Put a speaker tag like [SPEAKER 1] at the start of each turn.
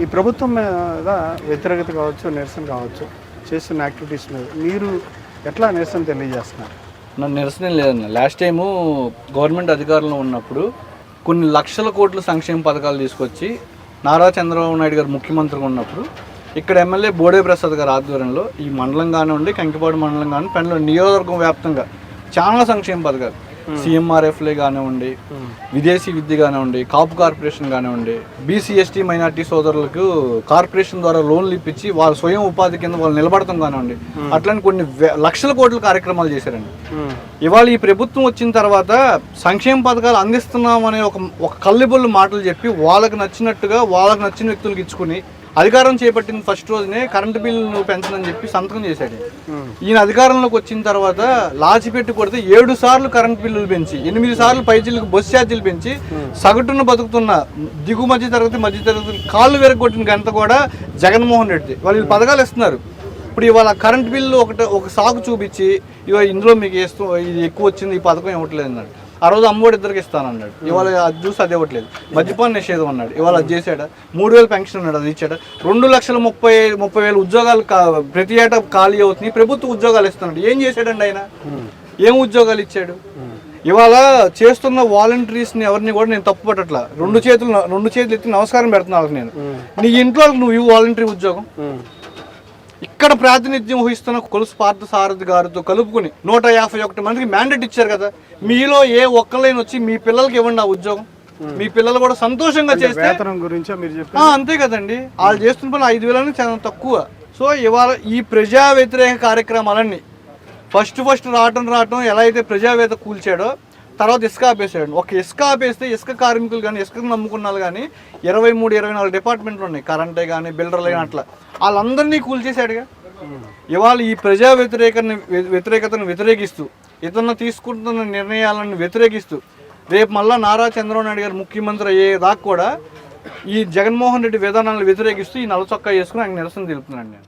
[SPEAKER 1] ఈ ప్రభుత్వం మీద వ్యతిరేకత కావచ్చు నిరసన కావచ్చు చేస్తున్న యాక్టివిటీస్ మీద మీరు ఎట్లా నిరసన తెలియజేస్తున్నారు?
[SPEAKER 2] నన్ను నిరసన లేదన్న. లాస్ట్ టైము గవర్నమెంట్ అధికారంలో ఉన్నప్పుడు కొన్ని లక్షల కోట్ల సంక్షేమ పథకాలు తీసుకొచ్చి నారా చంద్రబాబు నాయుడు గారు ముఖ్యమంత్రిగా ఉన్నప్పుడు ఇక్కడ ఎమ్మెల్యే బోడే ప్రసాద్ గారి ఆధ్వర్యంలో ఈ మండలం కానివ్వండి కంకిపాడు మండలం కానీ పెండ్ల నియోజకవర్గం వ్యాప్తంగా చాలా సంక్షేమ పథకాలు సీఎంఆర్ఎఫ్లే కానివ్వండి విదేశీ విద్య కానివ్వండి కాపు కార్పొరేషన్ కానివ్వండి బీసీ ఎస్టీ మైనార్టీ సోదరులకు కార్పొరేషన్ ద్వారా లోన్లు ఇప్పించి వాళ్ళ స్వయం ఉపాధి కింద వాళ్ళు నిలబడతాం కానివ్వండి అట్లని కొన్ని లక్షల కోట్ల కార్యక్రమాలు చేశారండి. ఇవాళ ఈ ప్రభుత్వం వచ్చిన తర్వాత సంక్షేమ పథకాలు అందిస్తున్నాం అనే ఒక ఒక కల్లిబొల్లు మాటలు చెప్పి వాళ్ళకి నచ్చినట్టుగా వాళ్ళకి నచ్చిన వ్యక్తులకు ఇచ్చుకుని అధికారం చేపట్టిన ఫస్ట్ రోజునే కరెంటు బిల్లు పెంచనని చెప్పి సంతకం చేశాడు. ఈయన అధికారంలోకి వచ్చిన తర్వాత లాచి పెట్టి కొడితే ఏడు సార్లు కరెంటు బిల్లులు పెంచి ఎనిమిది సార్లు పైచీలకు బస్సు ఛార్జీలు పెంచి సగటున బతుకుతున్న దిగు మధ్య తరగతి మధ్య తరగతి కాళ్ళు వెరగొట్టిన గంట కూడా జగన్మోహన్ రెడ్డి వాళ్ళు ఈ పథకాలు ఇస్తున్నారు. ఇప్పుడు ఇవాళ కరెంట్ బిల్లు ఒకటి ఒక సాకు చూపించి ఇవాళ ఇందులో మీకు వేస్తూ ఇది ఎక్కువ వచ్చింది ఈ పథకం ఇవ్వట్లేదు అన్నాడు. ఆ రోజు అమ్మఒడి ఇద్దరికి ఇస్తానన్నాడు. ఇవాళ అది చూసి అది ఇవ్వట్లేదు. మద్యపాన నిషేధం అన్నాడు. ఇవాళ అది చేశాడా? మూడు వేలు పెన్షన్ అన్నాడు అది ఇచ్చాడా? రెండు లక్షల ముప్పై ముప్పై వేల ఉద్యోగాలు ప్రతి ఏటా ఖాళీ అవుతున్నాయి. ప్రభుత్వ ఉద్యోగాలు ఇస్తున్నాడు. ఏం చేశాడండి ఆయన? ఏం ఉద్యోగాలు ఇచ్చాడు? ఇవాళ చేస్తున్న వాలంటీర్స్ని ఎవరిని కూడా నేను తప్పు పట్టట్లా. రెండు చేతులు రెండు చేతులు ఎత్తి నమస్కారం పెడుతున్నా వాళ్ళకి నేను. నీ ఇంట్లో నువ్వు వాలంటీర్ ఉద్యోగం. ఇక్కడ ప్రాతినిధ్యం వహిస్తున్న కొలుసు పార్థ సారథి గారితో కలుపుకుని నూట యాభై ఒకటి మందికి మ్యాండేట్ ఇచ్చారు కదా. మీలో ఏ ఒక్కలైనా వచ్చి మీ పిల్లలకి ఇవ్వండి ఆ ఉద్యోగం. మీ పిల్లలు కూడా సంతోషంగా చేస్తే అంతే కదండి. వాళ్ళు చేస్తున్న పని ఐదు వేలని చాలా తక్కువ. సో ఇవాళ ఈ ప్రజా వ్యతిరేక కార్యక్రమాలన్నీ ఫస్ట్ ఫస్ట్ రావటం రావటం ఎలా అయితే ప్రజావేత్త కూల్చాడో తర్వాత ఇసుక ఆపేసాడు ఒక ఇసుక ఆపేస్తే ఇసుక కార్మికులు కానీ ఇసుక నమ్ముకున్న కానీ ఇరవై మూడు ఇరవై నాలుగు డిపార్ట్మెంట్లు ఉన్నాయి. కరెంటే కానీ బిల్డర్లు కానీ అట్లా. వాళ్ళందరినీ కూల్చేశాడుగా ఇవాళ ఈ ప్రజా వ్యతిరేకతను వ్యతిరేకతను వ్యతిరేకిస్తూ ఇతను తీసుకుంటున్న నిర్ణయాలను వ్యతిరేకిస్తూ రేపు మళ్ళా నారా చంద్రబాబు నాయుడు గారు ముఖ్యమంత్రి అయ్యే దాకా కూడా ఈ జగన్మోహన్ రెడ్డి విధానాలను వ్యతిరేకిస్తూ ఈ నల్ల చొక్కా వేసుకుని ఆయన నిరసన తెలుపుతున్నాను నేను.